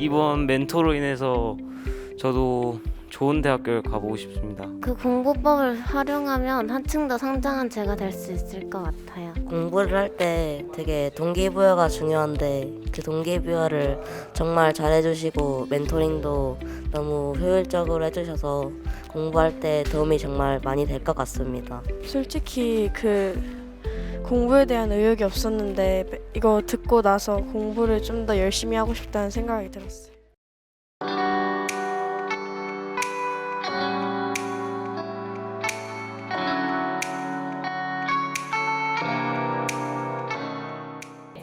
이번 멘토로 인해서 저도 좋은 대학교를 가보고 싶습니다. 그 공부법을 활용하면 한층 더 상장한 제가 될 수 있을 것 같아요. 공부를 할 때 되게 동기부여가 중요한데 그 동기부여를 정말 잘해주시고 멘토링도 너무 효율적으로 해주셔서 공부할 때 도움이 정말 많이 될 것 같습니다. 솔직히 그 공부에 대한 의욕이 없었는데 이거 듣고 나서 공부를 좀 더 열심히 하고 싶다는 생각이 들었어요.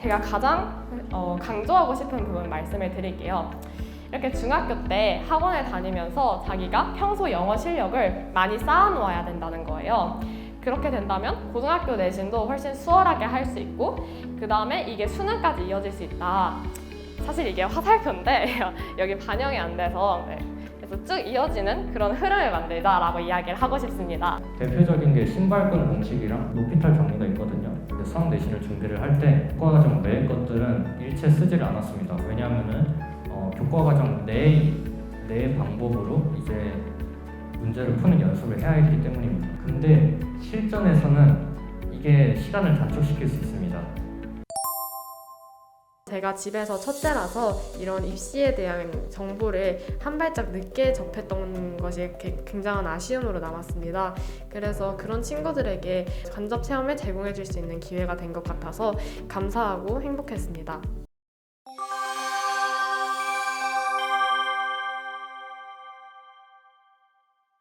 제가 가장 어, 강조하고 싶은 부분 말씀을 드릴게요. 이렇게 중학교 때 학원을 다니면서 자기가 평소 영어 실력을 많이 쌓아놓아야 된다는 거예요. 그렇게 된다면 고등학교 내신도 훨씬 수월하게 할 수 있고 그 다음에 이게 수능까지 이어질 수 있다. 사실 이게 화살표인데 여기 반영이 안 돼서 네. 그래서 쭉 이어지는 그런 흐름을 만들자라고 이야기를 하고 싶습니다. 대표적인 게 신발끈 공식이랑 높이탈 정리가 있거든요. 근데 수학 내신을 준비를 할 때 교과과정 외의 것들은 일체 쓰지를 않았습니다. 왜냐하면은 어, 교과과정 내, 내 방법으로 이제 문제를 푸는 연습을 해야 했기 때문입니다. 근데 실전에서는 이게 시간을 단축시킬 수 있습니다. 제가 집에서 첫째라서 이런 입시에 대한 정보를 한 발짝 늦게 접했던 것이 굉장한 아쉬움으로 남았습니다. 그래서 그런 친구들에게 간접 체험을 제공해 줄 수 있는 기회가 된 것 같아서 감사하고 행복했습니다.